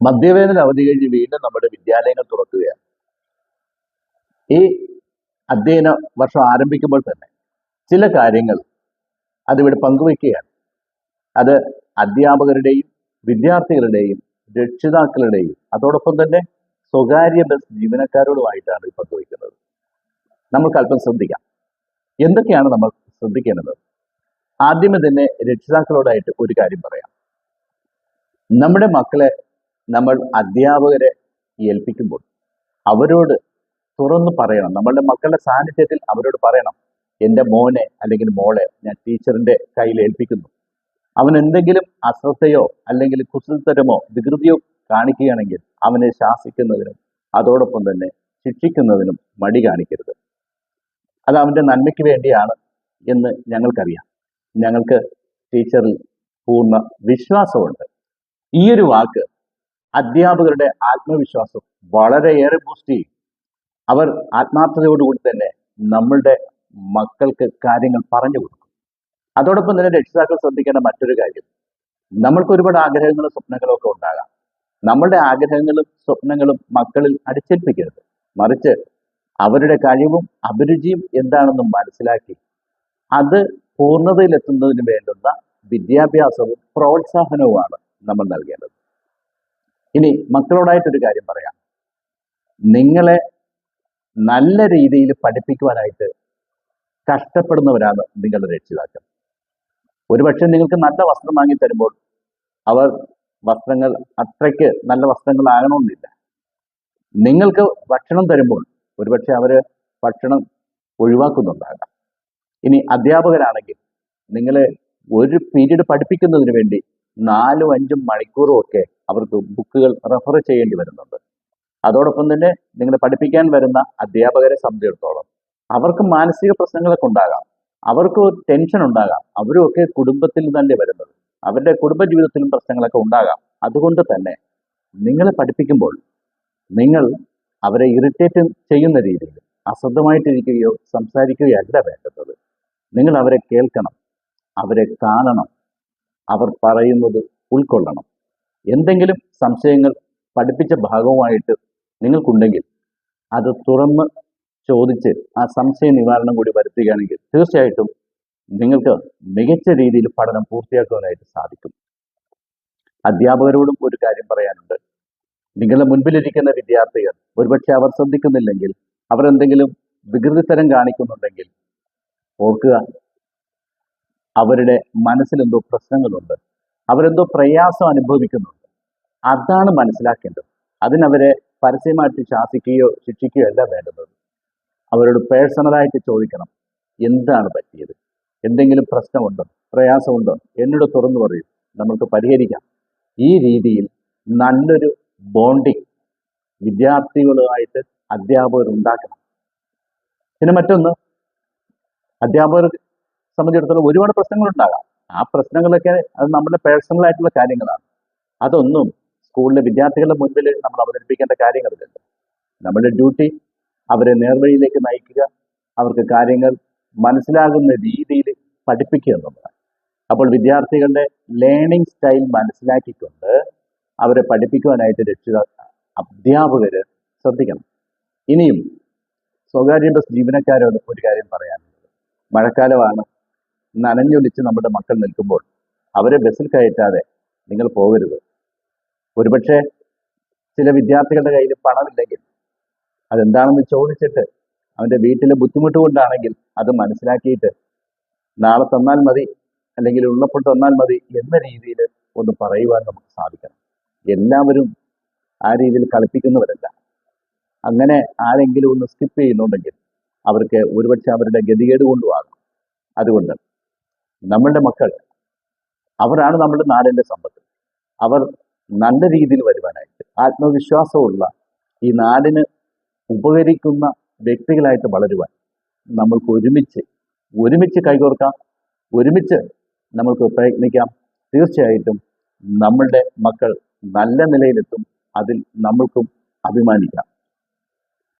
മധ്യവേനൽ അവധി കഴിഞ്ഞ് വീണ്ടും നമ്മുടെ വിദ്യാലയങ്ങൾ തുറക്കുകയാണ്. ഈ അധ്യയന വർഷം ആരംഭിക്കുമ്പോൾ തന്നെ ചില കാര്യങ്ങൾ അതിവിടെ പങ്കുവെക്കുകയാണ് അത് അധ്യാപകരുടെയും വിദ്യാർത്ഥികളുടെയും രക്ഷിതാക്കളുടെയും അതോടൊപ്പം തന്നെ സ്വകാര്യ ബസ് ജീവനക്കാരോടുമായിട്ടാണ് ഈ പങ്കുവയ്ക്കുന്നത്. നമുക്ക് അല്പം ശ്രദ്ധിക്കാം. എന്തൊക്കെയാണ് നമ്മൾ ശ്രദ്ധിക്കേണ്ടത്? ആദ്യമേ തന്നെ രക്ഷിതാക്കളോടായിട്ട് ഒരു കാര്യം പറയാം. നമ്മുടെ മക്കളെ നമ്മൾ അധ്യാപകരെ ഏൽപ്പിക്കുമ്പോൾ അവരോട് തുറന്നു പറയണം. നമ്മളുടെ മക്കളുടെ സാന്നിധ്യത്തിൽ അവരോട് പറയണം. എന്റെ മോനെ അല്ലെങ്കിൽ മോളെ ഞാൻ ടീച്ചറിന്റെ കയ്യിൽ ഏൽപ്പിക്കുന്നു. അവൻ എന്തെങ്കിലും അശ്രദ്ധയോ അല്ലെങ്കിൽ കുസൃതരമോ വികൃതിയോ കാണിക്കുകയാണെങ്കിൽ അവനെ ശാസിക്കുന്നതിനും അതോടൊപ്പം തന്നെ ശിക്ഷിക്കുന്നതിനും മടി കാണിക്കരുത്. അത് അവന്റെ നന്മയ്ക്ക് വേണ്ടിയാണ് എന്ന് ഞങ്ങൾക്കറിയാം. ഞങ്ങൾക്ക് ടീച്ചറിൽ പൂർണ വിശ്വാസമുണ്ട്. ഈ ഒരു വാക്ക് അധ്യാപകരുടെ ആത്മവിശ്വാസം വളരെയേറെ ബൂസ്റ്റ് ചെയ്യും. അവർ ആത്മാർത്ഥതയോടുകൂടി തന്നെ നമ്മളുടെ മക്കൾക്ക് കാര്യങ്ങൾ പറഞ്ഞു കൊടുക്കും. അതോടൊപ്പം തന്നെ രക്ഷിതാക്കൾ ശ്രദ്ധിക്കേണ്ട മറ്റൊരു കാര്യം. നമ്മൾക്ക് ഒരുപാട് ആഗ്രഹങ്ങളും സ്വപ്നങ്ങളും ഒക്കെ ഉണ്ടാകാം. നമ്മളുടെ ആഗ്രഹങ്ങളും സ്വപ്നങ്ങളും മക്കളിൽ അടിച്ചേൽപ്പിക്കരുത്. മറിച്ച് അവരുടെ കഴിവും അഭിരുചിയും എന്താണെന്ന് മനസ്സിലാക്കി അത് പൂർണതയിലെത്തുന്നതിന് വേണ്ടുന്ന വിദ്യാഭ്യാസവും പ്രോത്സാഹനവുമാണ് നമ്മൾ നൽകേണ്ടത്. ഇനി മക്കളോടായിട്ടൊരു കാര്യം പറയാം. നിങ്ങളെ നല്ല രീതിയിൽ പഠിപ്പിക്കുവാനായിട്ട് കഷ്ടപ്പെടുന്നവരാണ് നിങ്ങളുടെ രക്ഷിതാക്കൾ. ഒരുപക്ഷെ നിങ്ങൾക്ക് നല്ല വസ്ത്രം വാങ്ങി തരുമ്പോൾ അവർ വസ്ത്രങ്ങൾ അത്രയ്ക്ക് നല്ല വസ്ത്രങ്ങളാകണമെന്നില്ല. നിങ്ങൾക്ക് ഭക്ഷണം തരുമ്പോൾ ഒരുപക്ഷെ അവർ ഭക്ഷണം ഒഴിവാക്കുന്നുണ്ടാകാം. ഇനി അധ്യാപകരാണെങ്കിൽ നിങ്ങളെ ഒരു പീരീഡ് പഠിപ്പിക്കുന്നതിന് വേണ്ടി നാലും അഞ്ചും മണിക്കൂറും ഒക്കെ അവർക്ക് ബുക്കുകൾ റെഫർ ചെയ്യേണ്ടി വരുന്നുണ്ട്. അതോടൊപ്പം തന്നെ നിങ്ങളെ പഠിപ്പിക്കാൻ വരുന്ന അധ്യാപകരെ സംബന്ധിച്ചിടത്തോളം അവർക്ക് മാനസിക പ്രശ്നങ്ങളൊക്കെ ഉണ്ടാകാം. അവർക്ക് ടെൻഷൻ ഉണ്ടാകാം. അവരും ഒക്കെ കുടുംബത്തിൽ തന്നെ വരുന്നത്. അവരുടെ കുടുംബ ജീവിതത്തിലും പ്രശ്നങ്ങളൊക്കെ ഉണ്ടാകാം. അതുകൊണ്ട് തന്നെ നിങ്ങളെ പഠിപ്പിക്കുമ്പോൾ നിങ്ങൾ അവരെ ഇറിറ്റേറ്റ് ചെയ്യുന്ന രീതിയിൽ അശ്രദ്ധമായിട്ടിരിക്കുകയോ സംസാരിക്കുകയോ അല്ല വേണ്ടത്. നിങ്ങൾ അവരെ കേൾക്കണം. അവരെ കാണണം. അവർ പറയുന്നത് ഉൾക്കൊള്ളണം. എന്തെങ്കിലും സംശയങ്ങൾ പഠിപ്പിച്ച ഭാഗവുമായിട്ട് നിങ്ങൾക്കുണ്ടെങ്കിൽ അത് തുറന്ന് ചോദിച്ച് ആ സംശയ നിവാരണം കൂടി വരുത്തുകയാണെങ്കിൽ തീർച്ചയായിട്ടും നിങ്ങൾക്ക് മികച്ച രീതിയിൽ പഠനം പൂർത്തിയാക്കുവാനായിട്ട് സാധിക്കും. അധ്യാപകരോടും ഒരു കാര്യം പറയാനുണ്ട്. നിങ്ങളുടെ മുൻപിലിരിക്കുന്ന വിദ്യാർത്ഥികൾ ഒരുപക്ഷെ അവർ ശ്രദ്ധിക്കുന്നില്ലെങ്കിൽ അവരെന്തെങ്കിലും വികൃതിത്തരം കാണിക്കുന്നുണ്ടെങ്കിൽ ഓർക്കുക അവരുടെ മനസ്സിലെന്തോ പ്രശ്നങ്ങളുണ്ട്. അവരെന്തോ പ്രയാസം അനുഭവിക്കുന്നുണ്ട്. അതാണ് മനസ്സിലാക്കേണ്ടത്. അതിനവരെ പരസ്യമായിട്ട് ശാസിക്കുകയോ ശിക്ഷിക്കുകയോ അല്ല വേണ്ടത്. അവരോട് പേഴ്സണലായിട്ട് ചോദിക്കണം എന്താണ് പറ്റിയത്? എന്തെങ്കിലും പ്രശ്നമുണ്ടോ? പ്രയാസമുണ്ടോ? എന്നോട് തുറന്നു പറയും. നമുക്ക് പരിഹരിക്കാം. ഈ രീതിയിൽ നല്ലൊരു ബോണ്ടിങ് വിദ്യാർത്ഥികളുമായിട്ട് അധ്യാപകർ ഉണ്ടാക്കണം. പിന്നെ മറ്റൊന്ന് അധ്യാപകർ സംബന്ധിച്ചിടത്തോളം ഒരുപാട് പ്രശ്നങ്ങൾ ഉണ്ടാകാം ആ പ്രശ്നങ്ങളൊക്കെ അത് നമ്മുടെ പേഴ്സണൽ ആയിട്ടുള്ള കാര്യങ്ങളാണ്. അതൊന്നും സ്കൂളിലെ വിദ്യാർത്ഥികളുടെ മുൻപിൽ നമ്മൾ അവതരിപ്പിക്കേണ്ട കാര്യങ്ങളില്ലല്ലോ നമ്മുടെ ഡ്യൂട്ടി അവരെ നേർവഴിയിലേക്ക് നയിക്കുക അവർക്ക് കാര്യങ്ങൾ മനസ്സിലാകുന്ന രീതിയിൽ പഠിപ്പിക്കുക എന്നുള്ളതാണ്. അപ്പോൾ വിദ്യാർത്ഥികളുടെ ലേണിംഗ് സ്റ്റൈൽ മനസ്സിലാക്കിക്കൊണ്ട് അവരെ പഠിപ്പിക്കുവാനായിട്ട് രക്ഷിത അധ്യാപകർ ശ്രദ്ധിക്കണം. ഇനിയും സ്വകാര്യ ബസ് ജീവനക്കാരോട് ഒരു കാര്യം പറയാനുള്ളത്. മഴക്കാലമാണ്. നനഞ്ഞൊലിച്ച് നമ്മുടെ മക്കൾ നിൽക്കുമ്പോൾ അവരെ ബസ്സിൽ കയറ്റാതെ നിങ്ങൾ പോകരുത്. ഒരുപക്ഷെ ചില വിദ്യാർത്ഥികളുടെ കയ്യിൽ പണമില്ലെങ്കിൽ അതെന്താണെന്ന് ചോദിച്ചിട്ട് അവന്റെ വീട്ടിലെ ബുദ്ധിമുട്ട് കൊണ്ടാണെങ്കിൽ അത് മനസ്സിലാക്കിയിട്ട് നാളെ തന്നാൽ മതി അല്ലെങ്കിൽ ഉള്ളപ്പോൾ തന്നാൽ മതി എന്ന രീതിയിൽ ഒന്ന് പറയുവാൻ നമുക്ക് സാധിക്കണം. എല്ലാവരും ആ രീതിയിൽ കളിപ്പിക്കുന്നവരല്ല. അങ്ങനെ ആരെങ്കിലും ഒന്ന് സ്കിപ്പ് ചെയ്യുന്നുണ്ടെങ്കിൽ അവർക്ക് ഒരുപക്ഷെ അവരുടെ ഗതികേട് കൊണ്ടുമാകും അതുകൊണ്ട് നമ്മളുടെ മക്കൾ അവരാണ് നമ്മുടെ നാടിന്റെ സമ്പത്ത്. അവർ നല്ല രീതിയിൽ വരുവാനായിട്ട് ആത്മവിശ്വാസമുള്ള ഈ നാടിന് ഉപകരിക്കുന്ന വ്യക്തികളായിട്ട് വളരുവാൻ നമ്മൾക്ക് ഒരുമിച്ച് ഒരുമിച്ച് കൈകോർക്കാം ഒരുമിച്ച് നമ്മൾക്ക് പ്രയത്നിക്കാം. തീർച്ചയായിട്ടും നമ്മളുടെ മക്കൾ നല്ല നിലയിലെത്തും. അതിൽ നമ്മൾക്കും അഭിമാനിക്കാം.